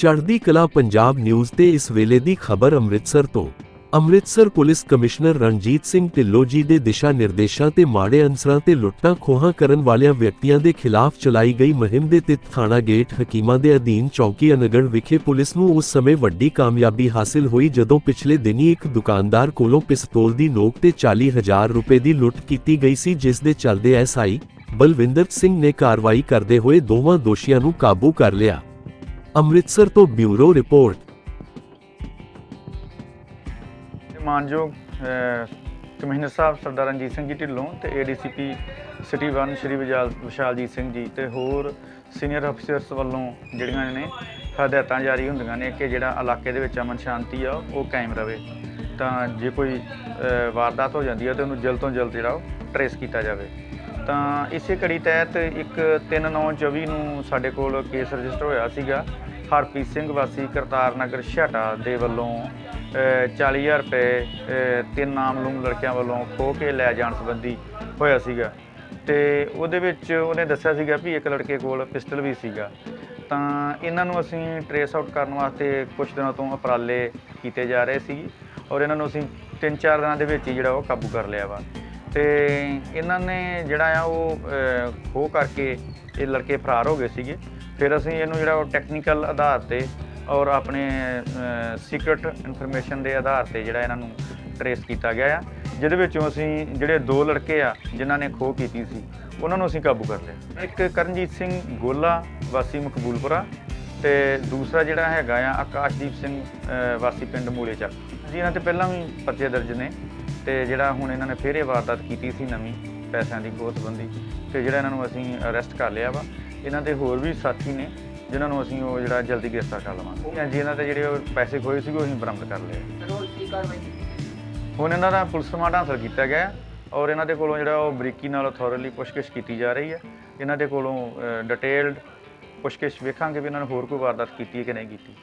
ਚੜ੍ਹਦੀ ਕਲਾ ਪੰਜਾਬ ਨਿਊਜ਼ ਤੇ ਇਸ ਵੇਲੇ ਦੀ ਖਬਰ ਅੰਮ੍ਰਿਤਸਰ ਤੋਂ। ਅੰਮ੍ਰਿਤਸਰ ਪੁਲਿਸ ਕਮਿਸ਼ਨਰ ਰਣਜੀਤ ਸਿੰਘ ਢਿੱਲੋਂ ਜੀ ਦੇ ਦਿਸ਼ਾ ਨਿਰਦੇਸ਼ਾਂ ਤੇ ਮਾੜੇ ਅਨਸਰਾਂ ਤੇ ਲੁੱਟਾਂ ਖੋਹਾਂ ਕਰਨ ਵਾਲਿਆਂ ਵਿਅਕਤੀਆਂ ਦੇ ਖਿਲਾਫ ਚਲਾਈ ਗਈ ਮੁਹਿੰਮ ਦੇ ਤਹਿਤ ਥਾਣਾ ਗੇਟ ਹਕੀਮਾਂ ਦੇ ਅਧੀਨ ਚੌਕੀ ਅਨਗੜ ਵਿਖੇ ਪੁਲਿਸ ਨੂੰ ਉਸ ਸਮੇਂ ਵੱਡੀ ਕਾਮਯਾਬੀ ਹਾਸਿਲ ਹੋਈ ਜਦੋਂ ਪਿਛਲੇ ਦਿਨੀ ਇੱਕ ਦੁਕਾਨਦਾਰ ਕੋਲੋਂ ਪਿਸਤੌਲ ਦੀ ਨੋਕ ਤੇ 40000 ਰੁਪਏ ਦੀ ਲੁੱਟ ਕੀਤੀ ਗਈ ਸੀ, ਜਿਸ ਦੇ ਚੱਲਦੇ ਐਸਆਈ ਬਲਵਿੰਦਰ ਸਿੰਘ ਨੇ ਕਾਰਵਾਈ ਕਰਦੇ ਹੋਏ ਦੋਵਾਂ ਦੋਸ਼ੀਆਂ ਨੂੰ ਕਾਬੂ ਕਰ ਲਿਆ। ਅੰਮ੍ਰਿਤਸਰ ਤੋਂ ਬਿਊਰੋ ਰਿਪੋਰਟ। ਮਾਨਯੋਗ ਕਮਿਸ਼ਨਰ ਸਾਹਿਬ ਸਰਦਾਰ ਰਣਜੀਤ ਸਿੰਘ ਜੀ ਢਿੱਲੋਂ ਤੇ ਏਡੀਸੀਪੀ ਸਿਟੀ 1 ਸ਼੍ਰੀ ਵਿਜਾਲ ਵਿਸ਼ਾਲਜੀਤ ਸਿੰਘ ਜੀ ਤੇ ਹੋਰ ਸੀਨੀਅਰ ਅਫਸਰਸ ਵੱਲੋਂ ਜਿਹੜੀਆਂ ਨੇ ਹਦਾਇਤਾਂ ਜਾਰੀ ਹੁੰਦੀਆਂ ਨੇ ਕਿ ਜਿਹੜਾ ਇਲਾਕੇ ਦੇ ਵਿੱਚ ਅਮਨ ਸ਼ਾਂਤੀ ਆ, ਉਹ ਕਾਇਮ ਰਵੇ। ਤਾਂ ਜੇ ਕੋਈ ਵਾਰਦਾਤ ਹੋ ਜਾਂਦੀ ਹੈ ਤੇ ਉਹਨੂੰ ਜਲਦ ਤੋਂ ਜਲਦ ਜਿਹੜਾ ਉਹ ਟਰੇਸ ਕੀਤਾ ਜਾਵੇ। ਤਾਂ ਇਸੇ ਕੜੀ ਤਹਿਤ ਇੱਕ 3924 ਨੂੰ ਸਾਡੇ ਕੋਲ ਕੇਸ ਰਜਿਸਟਰ ਹੋਇਆ ਸੀਗਾ। ਹਰਪ੍ਰੀਤ ਸਿੰਘ ਵਾਸੀ ਕਰਤਾਰ ਨਗਰ ਛਾਟਾ ਦੇ ਵੱਲੋਂ ਅਹ, 40000 ਰੁਪਏ ਤਿੰਨ ਨਾਮਲੂਮ ਲੜਕਿਆਂ ਵੱਲੋਂ ਖੋਹ ਕੇ ਲੈ ਜਾਣ ਸੰਬੰਧੀ ਹੋਇਆ ਸੀਗਾ। ਤੇ ਉਹਦੇ ਵਿੱਚ ਉਹਨੇ ਦੱਸਿਆ ਸੀਗਾ ਵੀ ਇੱਕ ਲੜਕੇ ਕੋਲ ਪਿਸਟਲ ਵੀ ਸੀਗਾ। ਤਾਂ ਇਹਨਾਂ ਨੂੰ ਅਸੀਂ ਟਰੇਸ ਆਊਟ ਕਰਨ ਵਾਸਤੇ ਕੁਝ ਦਿਨਾਂ ਤੋਂ ਉਪਰਾਲੇ ਕੀਤੇ ਜਾ ਰਹੇ ਸੀ ਔਰ ਇਹਨਾਂ ਨੂੰ ਅਸੀਂ 3-4 ਦਿਨਾਂ ਦੇ ਵਿੱਚ ਹੀ ਜਿਹੜਾ ਉਹ ਕਾਬੂ ਕਰ ਲਿਆ ਵਾ। ਤੇ ਇਹਨਾਂ ਨੇ ਜਿਹੜਾ ਆ ਉਹ ਅਹ, ਖੋਹ ਕਰਕੇ ਇਹ ਲੜਕੇ ਫਰਾਰ ਹੋ ਗਏ ਸੀਗੇ। ਫਿਰ ਅਸੀਂ ਇਹਨੂੰ ਜਿਹੜਾ ਉਹ ਟੈਕਨੀਕਲ ਆਧਾਰ ਤੇ ਔਰ ਆਪਣੇ ਸੀਕ੍ਰੀਟ ਇਨਫੋਰਮੇਸ਼ਨ ਦੇ ਆਧਾਰ ਤੇ ਜਿਹੜਾ ਇਹਨਾਂ ਨੂੰ ਟਰੇਸ ਕੀਤਾ ਗਿਆ ਆ ਜਿਹਦੇ ਵਿੱਚੋਂ ਅਸੀਂ ਜਿਹੜੇ ਦੋ ਲੜਕੇ ਆ ਜਿਨ੍ਹਾਂ ਨੇ ਖੋਹ ਕੀਤੀ ਸੀ ਉਹਨਾਂ ਨੂੰ ਅਸੀਂ ਕਾਬੂ ਕਰ ਲਿਆ। ਇੱਕ ਕਰਨਜੀਤ ਸਿੰਘ ਗੋਲਾ ਵਾਸੀ ਮਕਬੂਲਪੁਰਾ ਤੇ ਦੂਸਰਾ ਜਿਹੜਾ ਹੈਗਾ ਆ ਆਕਾਸ਼ਦੀਪ ਸਿੰਘ ਵਾਸੀ ਪਿੰਡ ਮੂਲੇ ਚੱਕ ਜੀ ਇਹਨਾਂ ਤੇ ਪਹਿਲਾਂ ਵੀ ਪਰਚੇ ਦਰਜ ਨੇ। ਤੇ ਜਿਹੜਾ ਹੁਣ ਇਹਨਾਂ ਨੇ ਫੇਰ ਇਹ ਵਾਰਦਾਤ ਕੀਤੀ ਸੀ ਨਵੀਂ ਪੈਸਿਆਂ ਦੀ ਖੋਹ ਸੰਬੰਧੀ ਤੇ ਜਿਹੜਾ ਇਹਨਾਂ ਨੂੰ ਅਸੀਂ ਅਰੈਸਟ ਕਰ ਲਿਆ ਵਾ ਇਹਨਾਂ ਦੇ ਹੋਰ ਵੀ ਸਾਥੀ ਨੇ ਜਿਨ੍ਹਾਂ ਨੂੰ ਅਸੀਂ ਉਹ ਜਿਹੜਾ ਜਲਦੀ ਗ੍ਰਿਫਤਾਰ ਕਰ ਲਵਾਂਗੇ। ਜੀ ਇਹਨਾਂ ਦੇ ਜਿਹੜੇ ਉਹ ਪੈਸੇ ਖੋਏ ਸੀਗੇ ਉਹ ਅਸੀਂ ਬਰਾਮਦ ਕਰ ਲਏ ਹੁਣ ਇਹਨਾਂ ਦਾ ਪੁਲਿਸ ਰਿਮਾਂਡ ਹਾਸਲ ਕੀਤਾ ਗਿਆ ਔਰ ਇਹਨਾਂ ਦੇ ਕੋਲੋਂ ਜਿਹੜਾ ਉਹ ਬਰੀਕੀ ਨਾਲ ਥੋਰਲੀ ਪੁੱਛਗਿੱਛ ਕੀਤੀ ਜਾ ਰਹੀ ਹੈ। ਇਹਨਾਂ ਦੇ ਕੋਲੋਂ ਡਿਟੇਲਡ ਪੁੱਛਗਿੱਛ ਵੇਖਾਂਗੇ ਵੀ ਇਹਨਾਂ ਨੇ ਹੋਰ ਕੋਈ ਵਾਰਦਾਤ ਕੀਤੀ ਹੈ ਕਿ ਨਹੀਂ ਕੀਤੀ।